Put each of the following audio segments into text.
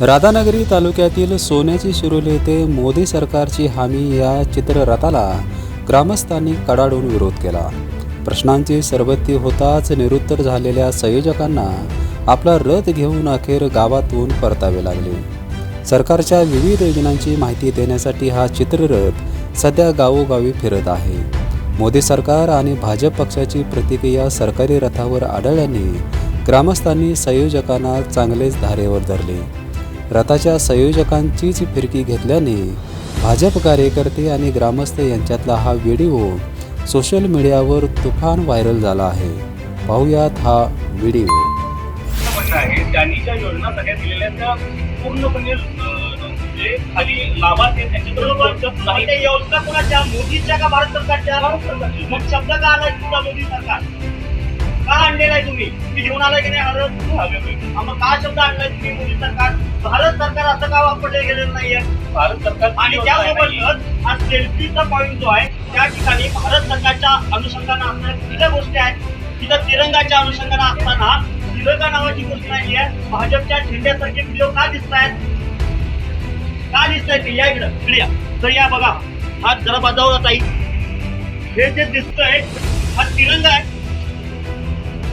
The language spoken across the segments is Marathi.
राधानगरी तालुक्यातील सोन्याची शिरोली येथे मोदी सरकारची हमी या चित्ररथाला ग्रामस्थांनी कडाडून विरोध केला. प्रश्नांची सरबत्ती होताच निरुत्तर झालेल्या संयोजकांना आपला रथ घेऊन अखेर गावातून परतावे लागले. सरकारच्या विविध योजनांची माहिती देण्यासाठी हा चित्ररथ सध्या गावोगावी फिरत आहे. मोदी सरकार आणि भाजप पक्षाची प्रतिक्रिया सरकारी रथावर आढळल्याने ग्रामस्थांनी संयोजकांना चांगलेच धारेवर धरले. रथाच्या संयोजकांचीच फिरकी घेतल्याने भाजप कार्यकर्ते आणि ग्रामस्थ यांच्यातला हा व्हिडिओ सोशल मीडियावर तुफान व्हायरल झाला आहे. पाहुयात हा व्हिडिओ. त्यांनी ज्या योजना सगळ्या दिलेल्या त्या पूर्णपणे खाली लाभार्थी योजना कोणाच्या? मोदीच्या का भारत सरकारच्या? मग शब्द का तुमचा मोदी सरकार का आणलेला आहे तुम्ही? तुम्ही घेऊन आलाय की नाही? भारत मग का शब्द आणलाय तुम्ही? मोदी सरकार भारत सरकार असं का वापरले गेलेलं नाहीये? भारत सरकार आणि त्यासोबतच हा सेल्फीचा पॉईंट जो आहे त्या ठिकाणी भारत सरकारच्या अनुषंगानं असणाऱ्या तिथल्या गोष्टी आहेत. तिथं तिरंगाच्या अनुषंगानं असताना तिरंगा नावाची गोष्ट नाही आहे भाजपच्या झेंड्यासारखे व्हिडिओ का दिसत आहेत का दिसत आहेत या इकडं इकडे तर या बघा. हा जरा बजावला ताई. हे जे दिसतंय हा तिरंगा आहे.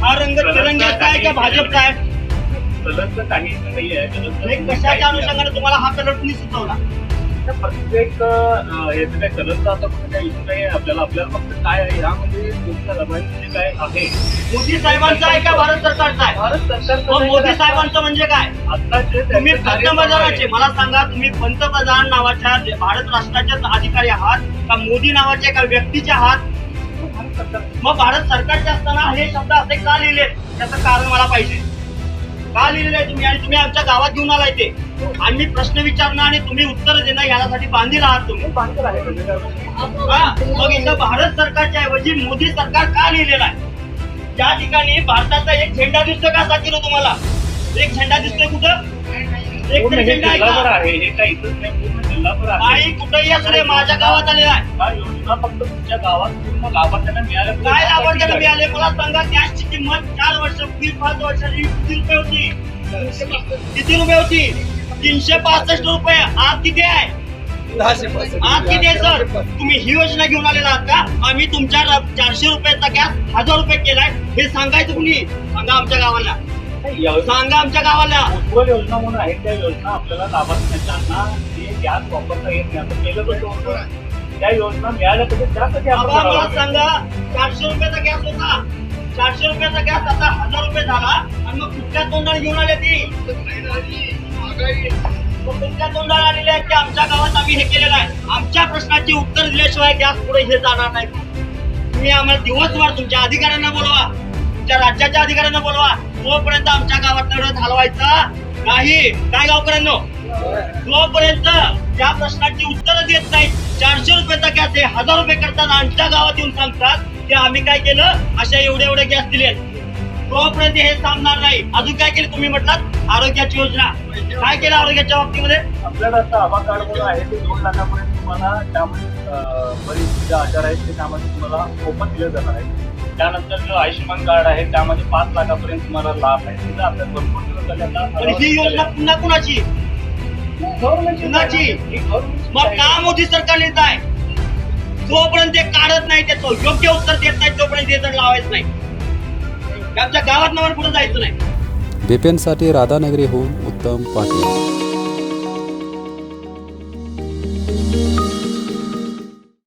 हा रंग तिरंग्याचा आहे का भाजपचा आहे कलरचं काही नाही आहे. हे कशाच्या अनुषंगाने तुम्हाला हा कलर तुम्ही सुचवला? प्रत्येक अं, याचं काय कलरचं आता कुठं काही इश्यू नाही आहे. आपल्याला आपल्याला फक्त काय आहे ह्यामध्ये तुमच्या लाभार्थी जे काय आहे? मोदी साहेबांचा आहे का भारत सरकारचा आहे? भारत मग मोदी साहेबांचं म्हणजे काय? आता जे तुम्ही त्यांचे कार्यक्रम पंतप्रधानाचे आहे, मला सांगा तुम्ही पंतप्रधान नावाच्या जे भारत राष्ट्राचे अधिकारी आहात का मोदी नावाचे एका व्यक्तीचे आहात? मग भारत सरकारचे असताना हे शब्द असे का लिहिले त्याचं कारण मला पाहिजे. का लिहिलेलं आहे तुम्ही? आणि तुम्ही आमच्या गावात घेऊन आलाय ते. आम्ही प्रश्न विचारणं आणि तुम्ही उत्तर देणं यासाठी बांधील आहात तुम्ही. मग इथं भारत सरकारच्या ऐवजी मोदी सरकार का लिहिलेलं आहे? या ठिकाणी भारताचा एक झेंडा दिसतोय का? साकीरो तुम्हाला. एक झेंडा दिसतोय कुठं? एक पूर्ण हे आहे जिल्हाभर आहे हे काही इथंच नाही पूर्ण जिल्हाभर आहे. नाही कुठेही असू दे माझ्या गावात आलेला आहे. हा योजना फक्त तुमच्या गावात पूर्ण लाभार्थ्यांना मिळाल्या. काय लाभार्थ्याला मिळाले? मला सांगा गॅसची किंमत चार वर्ष पूर्वी पाच वर्षाची किती रुपये होती. किती रुपये होती? तीनशे पासष्ट रुपये. आज किती आहे? आज किती आहे सर? तुम्ही ही योजना घेऊन आलेला आहात का? आम्ही तुमच्या चारशे रुपयाचा गॅस हजार रुपये केलाय. हे सांगायचं कुणी? सांगा आमच्या गावाला. सांगा आमच्या गावाला. उज्ज्वल योजना म्हणून आहे त्या योजना आपल्याला लाभार्थ्यांना जे गॅस वापरता येत नाही केलं पाहिजे. त्या योजना मिळाल्या पाहिजे त्यासाठी मला. सांगा चारशे रुपयाचा गॅस होता. चारशे रुपयाचा गॅस आता हजार रुपये झाला. आणि मग कुठल्या तोंडाने घेऊन आले ती? मग तुमच्या तोंडाला आलेले आहेत की आमच्या गावात आम्ही हे केलेलं आहे? आमच्या प्रश्नाची उत्तर दिल्याशिवाय गॅस पुढे हे जाणार नाही. तुम्ही आम्हाला दिवसभर तुमच्या अधिकाऱ्यांना बोलवा. तुमच्या राज्याच्या अधिकाऱ्यांना बोलवा. तोपर्यंत आमच्या गावात रथ हलवायचा नाही काय गावकऱ्यांनो? तोपर्यंत त्या प्रश्नाची उत्तरं देत नाही चारशे रुपयाचा गॅस हे हजार रुपये करताना आमच्या गावात येऊन सांगतात की आम्ही काय केलं? अशा एवढे एवढे गॅस दिले तोपर्यंत हे सांगणार नाही अजून काय केलं तुम्ही म्हटलात? आरोग्याची योजना. काय केलं आरोग्याच्या बाबतीमध्ये? आपल्याला आता आभा कार्ड म्हणून आहे ते दोन लाखापर्यंत तुम्हाला त्यामध्ये बरीच जे आजार आहेत ते त्यामध्ये तुम्हाला ओपन दिले जाणार आहे. त्यानंतर जो आयुष्यमान कार्ड आहे त्यामध्ये पाच लाखापर्यंत तुम्हाला लाभ आहे. तिथं आपल्या भरपूर दिवस झाले आता पण ही योजना पुन्हा कुणाची? कुणाची? मग का मोदी सरकार लिहित आहे? जोपर्यंत ते काढत नाही त्याचं योग्य उत्तर देत नाही तोपर्यंत ते तर लावायचं नाही. आमच्या गावात नावावर पुढे जायचं नाही. बिपिनसाठी राधानगरीहून उत्तम पाटील.